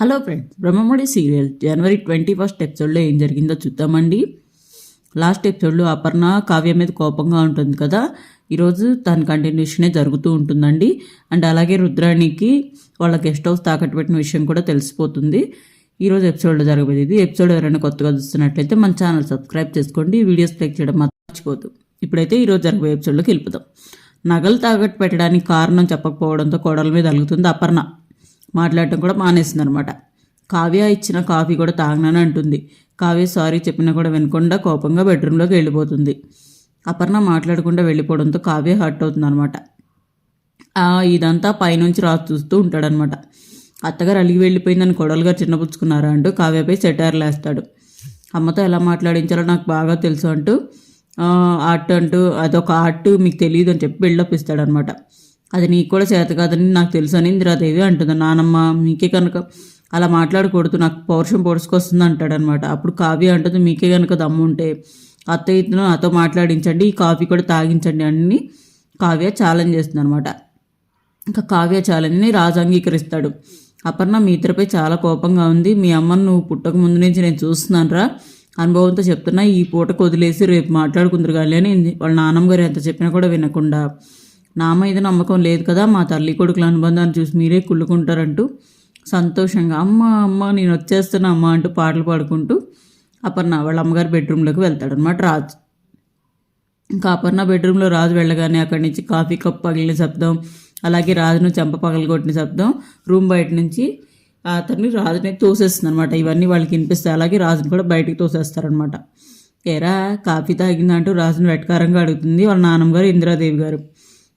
Hello friends Brahmamudi serial జనవరి twenty first ఎపిసోడ్లో ఏం జరిగిందో చూద్దామండి. లాస్ట్ ఎపిసోడ్లో అపర్ణ కావ్య మీద కోపంగా ఉంటుంది కదా ఈరోజు తన కంటిన్యూషనే జరుగుతూ ఉంటుందండి. అండ్ అలాగే రుద్రాణికి వాళ్ళ గెస్ట్ హౌస్ తాకట్టు పెట్టిన విషయం కూడా తెలిసిపోతుంది. ఈరోజు ఎపిసోడ్లో జరగబోయేది ఇది. ఎపిసోడ్ ఎవరైనా కొత్తగా చూస్తున్నట్లయితే మన ఛానల్ సబ్స్క్రైబ్ చేసుకోండి. వీడియోస్ లైక్ చేయడం మర్చిపోదు ఇప్పుడైతే ఈరోజు జరగబోయే ఎపిసోడ్లోకి వెళ్ళిపోదాం. నగలు తాకట్టు పెట్టడానికి కారణం చెప్పకపోవడంతో కోడల మీద అలుగుతుంది అపర్ణ. మాట్లాడటం కూడా మానేసింది అనమాట కావ్య ఇచ్చిన కాఫీ కూడా తాగనని అంటుంది. కావ్య సారీ చెప్పినా కూడా వినకుండా కోపంగా బెడ్రూమ్లోకి వెళ్ళిపోతుంది. అపర్ణ మాట్లాడకుండా వెళ్ళిపోవడంతో కావ్య హర్ట్ అవుతుందనమాట. ఇదంతా పైనుంచి రాసి చూస్తూ ఉంటాడనమాట. అత్తగారు అలిగి వెళ్ళిపోయిందని కొడలుగా చిన్నపుచ్చుకున్నారా అంటూ కావ్యపై సెటార్లేస్తాడు అమ్మతో ఎలా మాట్లాడించాలో నాకు బాగా తెలుసు అంటూ ఆర్ట్ అంటూ అదొక ఆర్ట్ మీకు తెలియదు అని చెప్పి బిల్డప్ ఇస్తాడనమాట. అది నీకు కూడా చేత కాదని నాకు తెలుసు అని ఇందిరాదేవి అంటుంది. నానమ్మ మీకే కనుక అలా మాట్లాడకూడదు నాకు పౌరుషం పొడుచుకొస్తుంది అంటాడనమాట. అప్పుడు కావ్య అంటుంది మీకే కనుక దమ్ము ఉంటే అత్తయ్యను నాతో మాట్లాడించండి ఈ కాఫీ కూడా తాగించండి అని కావ్య ఛాలెంజ్ చేస్తుంది అనమాట ఇంకా కావ్య ఛాలెంజ్ని రాజు అంగీకరిస్తాడు. అపర్ణ మీ ఇద్దరిపై చాలా కోపంగా ఉంది. మీ అమ్మను నువ్వు పుట్టక ముందు నుంచి నేను చూస్తున్నాను రా అనుభవంతో చెప్తున్నా ఈ పూటకు వదిలేసి రేపు మాట్లాడుకుందరు కానీ అని వాళ్ళ నాన్నమ్మ గారు ఎంత చెప్పినా కూడా వినకుండా నా మీద నమ్మకం లేదు కదా మా తల్లి కొడుకుల అనుబంధాన్ని చూసి మీరే కుళ్ళుకుంటారంటూ సంతోషంగా అమ్మ అమ్మ నేను వచ్చేస్తున్నా అమ్మ అంటూ పాటలు పాడుకుంటూ అపర్ణ వాళ్ళ అమ్మగారి బెడ్రూమ్లోకి వెళ్తాడనమాట రాజు. ఇంకా అపర్ణ బెడ్రూమ్లో రాజు వెళ్ళగానే అక్కడి నుంచి కాఫీ కప్ పగిలిన శబ్దం అలాగే రాజును చెంప పగలగొట్టిన శబ్దం రూమ్ బయట నుంచి అతన్ని రాజుని తోసేస్తుంది అనమాట ఇవన్నీ వాళ్ళకి వినిపిస్తాయి. అలాగే రాజుని కూడా బయటికి తోసేస్తారనమాట ఏరా కాఫీ తాగిందంటూ రాజుని వెటకారంగా అడుగుతుంది వాళ్ళ నాన్నగారు ఇందిరాదేవి గారు.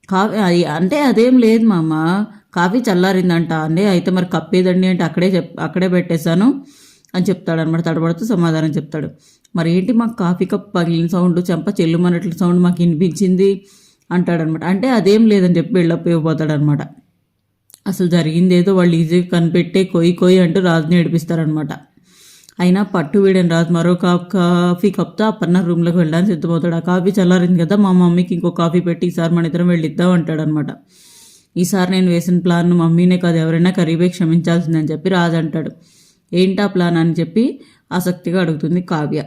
కాఫీ అంటే అదేం లేదు మామ. కాఫీ చల్లారిందంట. అండి అయితే మరి కప్పేదండి అంటే అక్కడే చెప్ అక్కడే పెట్టేశాను అని చెప్తాడు అనమాట తడబడుతూ సమాధానం చెప్తాడు. మరి ఏంటి మాకు కాఫీ కప్ పగిలిన సౌండ్ చెంప చెల్లుమన్నట్లు సౌండ్ మాకు వినిపించింది అంటాడనమాట అంటే అదేం లేదని చెప్పి వెళ్ళప్ అనమాట అసలు జరిగింది ఏదో వాళ్ళు ఈజీగా కనిపెట్టే కొయ్యి కొయ్యి అంటూ రాజుని ఏడిపిస్తారనమాట అయినా పట్టు వీడని రాజు మరో కప్ కాఫీ కప్తో అప్పన్న రూమ్లోకి వెళ్ళడానికి సిద్ధమవుతాడు. ఆ కాఫీ చల్లారింది కదా మా మమ్మీకి ఇంకో కాఫీ పెట్టి ఈసారి మన ఇద్దరం వెళ్ళిద్దాం అంటాడనమాట. ఈసారి నేను వేసిన ప్లాన్ మమ్మీనే కాదు ఎవరైనా కరీబే క్షమించాల్సిందని చెప్పి రాజు అంటాడు. ఏంటా ప్లాన్ అని చెప్పి ఆసక్తిగా అడుగుతుంది కావ్య.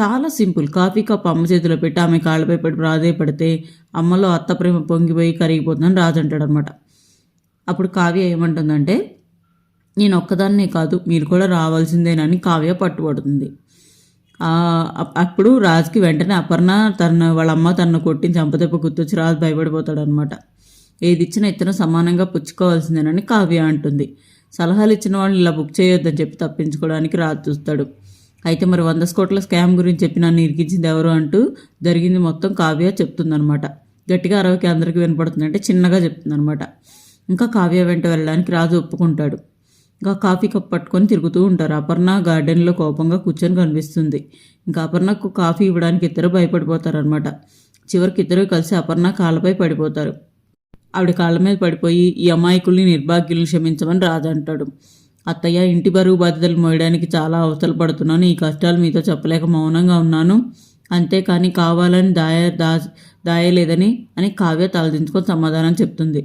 చాలా సింపుల్. కాఫీ కప్ అమ్మ చేతిలో పెట్టి ఆమె కాళ్ళపై పడి ప్రాధేయపడితే అమ్మలో అత్త ప్రేమ పొంగిపోయి కరిగిపోతుందని రాజు అంటాడనమాట. అప్పుడు కావ్య ఏమంటుందంటే నేను ఒక్కదాన్నే కాదు మీరు కూడా రావాల్సిందేనని కావ్య పట్టుబడుతుంది. అప్పుడు రాజుకి వెంటనే అపర్ణ తన వాళ్ళ అమ్మ తనను కొట్టిన చంపదెప్ప గుర్తొచ్చి రాజు భయపడిపోతాడు అనమాట ఏది ఇచ్చిన ఇతను సమానంగా పుచ్చుకోవాల్సిందేనని కావ్య అంటుంది. సలహాలు ఇచ్చిన వాళ్ళని ఇలా బుక్ చేయొద్దని చెప్పి తప్పించుకోవడానికి రాజు చూస్తాడు. అయితే మరి వంద కోట్ల స్కామ్ గురించి చెప్పి నన్ను ఇరికించింది ఎవరు అంటూ జరిగింది మొత్తం కావ్య చెప్తుందనమాట గట్టిగా అరవకి అందరికీ వినపడుతుందంటే చిన్నగా చెప్తుందనమాట ఇంకా కావ్య వెంట వెళ్ళడానికి రాజు ఒప్పుకుంటాడు. ఇంకా కాఫీ కప్ పట్టుకొని తిరుగుతూ ఉంటారు. అపర్ణ గార్డెన్లో కోపంగా కూర్చొని కనిపిస్తుంది. ఇంకా అపర్ణకు కాఫీ ఇవ్వడానికి ఇద్దరు భయపడిపోతారు అనమాట చివరికి ఇద్దరు కలిసి అపర్ణ కాళ్ళపై పడిపోతారు. ఆవిడ కాళ్ళ మీద పడిపోయి ఈ అమాయకుల్ని నిర్భాగ్యుల్ని క్షమించమని రాజు అంటాడు అత్తయ్య ఇంటి బరువు బాధ్యతలు మోయడానికి చాలా అవసరం పడుతున్నాను. ఈ కష్టాలు మీతో చెప్పలేక మౌనంగా ఉన్నాను. అంతేకాని కావాలని దాయ దా దాయలేదని అని కావ్య తలదించుకొని సమాధానం చెప్తుంది.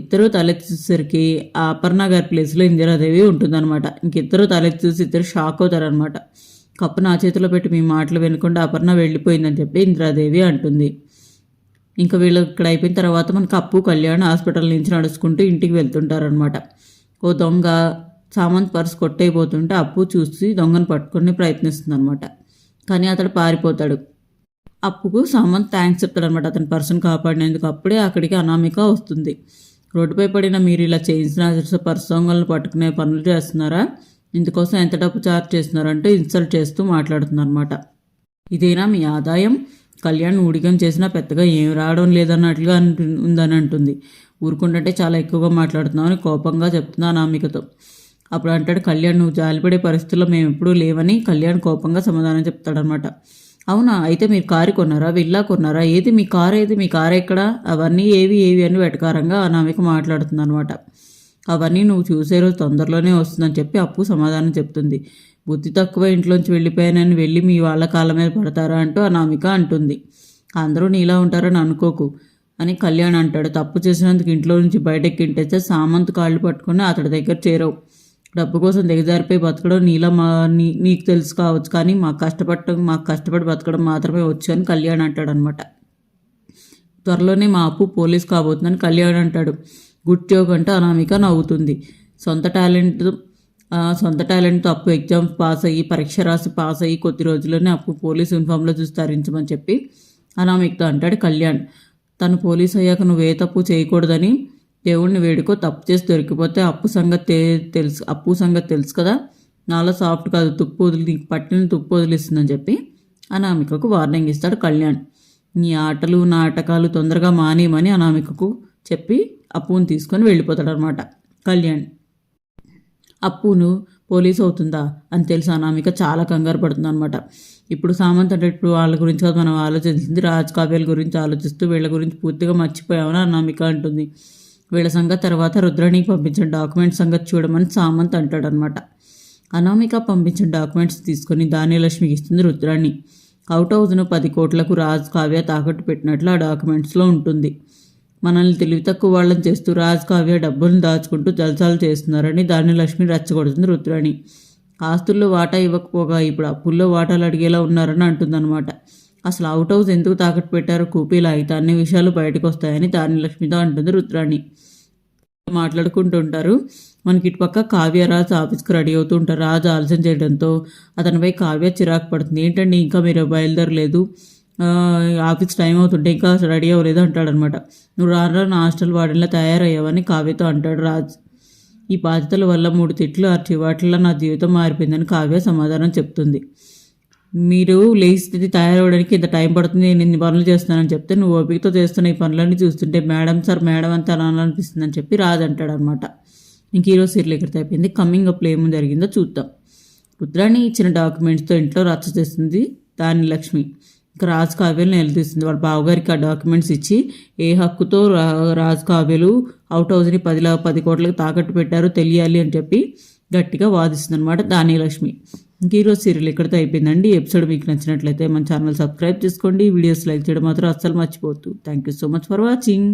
ఇద్దరు తలెత్తేసరికి ఆ అపర్ణ గారి ప్లేస్లో ఇందిరాదేవి ఉంటుందన్నమాట. ఇంకిద్దరు తలెత్తి చూసి ఇద్దరు షాక్ అవుతారనమాట కప్పు నా చేతిలో పెట్టి మీ మాటలు వినకుండా అపర్ణ వెళ్ళిపోయిందని చెప్పి ఇందిరాదేవి అంటుంది. ఇంకా వీళ్ళు ఇక్కడ అయిపోయిన తర్వాత మన కప్పు కళ్యాణ్ హాస్పిటల్ నుంచి నడుచుకుంటూ ఇంటికి వెళ్తుంటారనమాట ఓ దొంగ సామంత్ పర్స్ కొట్టయిపోతుంటే అప్పు చూసి దొంగను పట్టుకుని ప్రయత్నిస్తుంది అనమాట కానీ అతడు పారిపోతాడు. అప్పుకు సామంత్ థ్యాంక్స్ చెప్తాడనమాట అతని పర్సన్ కాపాడినందుకు అప్పుడే అక్కడికి అనామిక వస్తుంది. రోడ్డుపై పడిన మీరు ఇలా చేయించిన పరిశ్రమలను పట్టుకునే పనులు చేస్తున్నారా? ఇందుకోసం ఎంత డబ్బు చార్జ్ చేస్తున్నారంటే ఇన్సల్ట్ చేస్తూ మాట్లాడుతున్నారన్నమాట ఇదేనా మీ ఆదాయం? కళ్యాణ్ ఊడిగం చేసినా పెద్దగా ఏం రావడం లేదన్నట్లుగా ఉందని అంటుంది. ఊరుకుంటుంటే చాలా ఎక్కువగా మాట్లాడుతున్నామని అని కోపంగా చెప్తున్నాను అనామికతో. అప్పుడు అంటాడు కళ్యాణ్ నువ్వు జాలిపడే పరిస్థితుల్లో మేము ఎప్పుడూ లేవని కళ్యాణ్ కోపంగా సమాధానం చెప్తాడనమాట అవునా? అయితే మీరు కారు కొన్నారా? విల్లా కొన్నారా? ఏది మీ కారు ఏది మీ కారు ఎక్కడ? అవన్నీ ఏవి ఏవి అని వెటకారంగా అనామిక మాట్లాడుతుంది అనమాట అవన్నీ నువ్వు చూసే రోజు తొందరలోనే వస్తుందని చెప్పి అప్పు సమాధానం చెప్తుంది. బుద్ధి తక్కువ ఇంట్లోంచి వెళ్ళిపోయానని వెళ్ళి మీ వాళ్ళ కాళ్ళ మీద పడతారా అంటూ అనామిక అంటుంది. అందరూ నీలా ఉంటారని అనుకోకు. అని కళ్యాణ్ అంటాడు. తప్పు చేసినందుకు ఇంట్లో నుంచి బయటకి ఇంటేస్తే సామంత్ కాళ్ళు పట్టుకుని అతడి దగ్గర చేరవు. డబ్బు కోసం దిగజారిపోయి బతకడం నీలా మా నీ నీకు తెలుసు కావచ్చు కానీ మాకు కష్టపడటం మాకు కష్టపడి బతకడం మాత్రమే వచ్చు అని కళ్యాణ్ అంటాడనమాట త్వరలోనే మా అప్పు పోలీస్ కాబోతుందని కళ్యాణ్ అంటాడు. గుడ్ జోక్ అంటే అనామిక నవ్వుతుంది. సొంత టాలెంట్ ఆ, సొంత టాలెంట్తో అప్పు ఎగ్జామ్ పాస్ అయ్యి పరీక్ష రాసి పాస్ అయ్యి కొద్ది రోజుల్లోనే అప్పు పోలీస్ యూనిఫామ్లో చూసి తరించమని చెప్పి అనామికతో అంటాడు కళ్యాణ్. తను పోలీస్ అయ్యాక నువ్వు ఏ తప్పు చేయకూడదని దేవుడిని వేడుకో తప్పు చేసి దొరికిపోతే అప్పు సంగతి తెలుసు అప్పు సంగతి తెలుసు కదా. నాలో సాఫ్ట్ కాదు తుప్పు వదిలి నీకు పట్టిన తుప్పు వదిలిస్తుందని చెప్పి అనామికకు వార్నింగ్ ఇస్తాడు కళ్యాణ్. నీ ఆటలు నాటకాలు తొందరగా మానేయమని అనామికకు చెప్పి అప్పును తీసుకొని వెళ్ళిపోతాడు అనమాట కళ్యాణ్. అప్పును పోలీస్ అవుతుందా? అని తెలిసి అనామిక చాలా కంగారు పడుతుంది అనమాట ఇప్పుడు సామంత్ అంటే ఇప్పుడు వాళ్ళ గురించి కాదు మనం ఆలోచించింది రాజ్ కావ్యాల గురించి ఆలోచిస్తూ వీళ్ళ గురించి పూర్తిగా మర్చిపోయామని అనామిక అంటుంది. వీళ్ళ సంగతి తర్వాత రుద్రాణికి పంపించిన డాక్యుమెంట్స్ సంగతి చూడమని సామంత్ అంటాడనమాట అనామిక పంపించిన డాక్యుమెంట్స్ తీసుకొని ధాన్యలక్ష్మికి ఇస్తుంది రుద్రాణి అవుట్ హౌస్ను పది కోట్లకు రాజ్ కావ్య తాకట్టు పెట్టినట్లు ఆ డాక్యుమెంట్స్లో ఉంటుంది. మనల్ని తెలివి తక్కువ వాళ్ళని చేస్తూ రాజ్ కావ్య డబ్బులను దాచుకుంటూ జల్సాలు చేస్తున్నారని ధాన్యలక్ష్మి రెచ్చగొడుతుంది రుద్రాణి ఆస్తుల్లో వాటా ఇవ్వకపోగా ఇప్పుడు అప్పుల్లో వాటాలు అడిగేలా ఉన్నారని అంటుందన్నమాట. అసలు అవుట్ హౌస్ ఎందుకు తాకట్టు పెట్టారో కూపీలు అయితే అన్ని విషయాలు బయటకు వస్తాయని ధాన్యలక్ష్మితో అంటుంది రుద్రాణి. మాట్లాడుకుంటుంటారు. మనకి ఇటుపక్క కావ్య రాజు ఆఫీస్కి రెడీ అవుతూ ఉంటారు రాజు ఆలస్యం చేయడంతో అతనిపై కావ్య చిరాకు పడుతుంది. ఏంటండి ఇంకా మీరు బయలుదేరలేదు? ఆఫీస్ టైం అవుతుంటే ఇంకా రెడీ అవ్వలేదు అంటాడనమాట. నువ్వు రాను నా హాస్టల్ వాడిలా తయారయ్యావని కావ్యతో అంటాడు రాజ్. ఈ బాధ్యతల వల్ల మూడు తిట్లు ఆ చివాట్ల నా జీవితం మారిపోయిందని కావ్య సమాధానం చెప్తుంది. మీరు లేచి స్థితి తయారవడానికి ఇంత టైం పడుతుంది నేను ఇన్ని పనులు చేస్తానని చెప్తే నువ్వు ఓపికతో చేస్తున్న ఈ పనులన్నీ చూస్తుంటే మేడం సార్ మేడం అంత అనాలనిపిస్తుంది అని చెప్పి రాజు అంటాడు అనమాట ఇంక ఈరోజు సీరియల్ ఇక్కడ అయిపోయింది. కమింగ్ అప్లో ఏం జరిగిందో చూద్దాం. రుద్రాణి ఇచ్చిన డాక్యుమెంట్స్తో ఇంట్లో రచ్చ చేస్తుంది దాని లక్ష్మి. ఇంకా రాజు కావ్యలు నిలదీస్తుంది వాళ్ళ బావగారికి ఆ డాక్యుమెంట్స్ ఇచ్చి ఏ హక్కుతో రా రాజు కావ్యలు అవుట్ హౌస్ని పదిలా పది కోట్లకు తాకట్టు పెట్టారో తెలియాలి అని చెప్పి గట్టిగా వాదిస్తుంది అనమాట దానిలక్ష్మి ఇంక ఈరోజు సీరియల్ ఇక్కడితో అయిపోయిందండి. ఎపిసోడ్ మీకు నచ్చినట్లయితే మన ఛానల్ సబ్స్క్రైబ్ చేసుకోండి. వీడియోస్ లైక్ చేయడం మాత్రం అస్సలు మర్చిపోవద్దు. Thank you so much for watching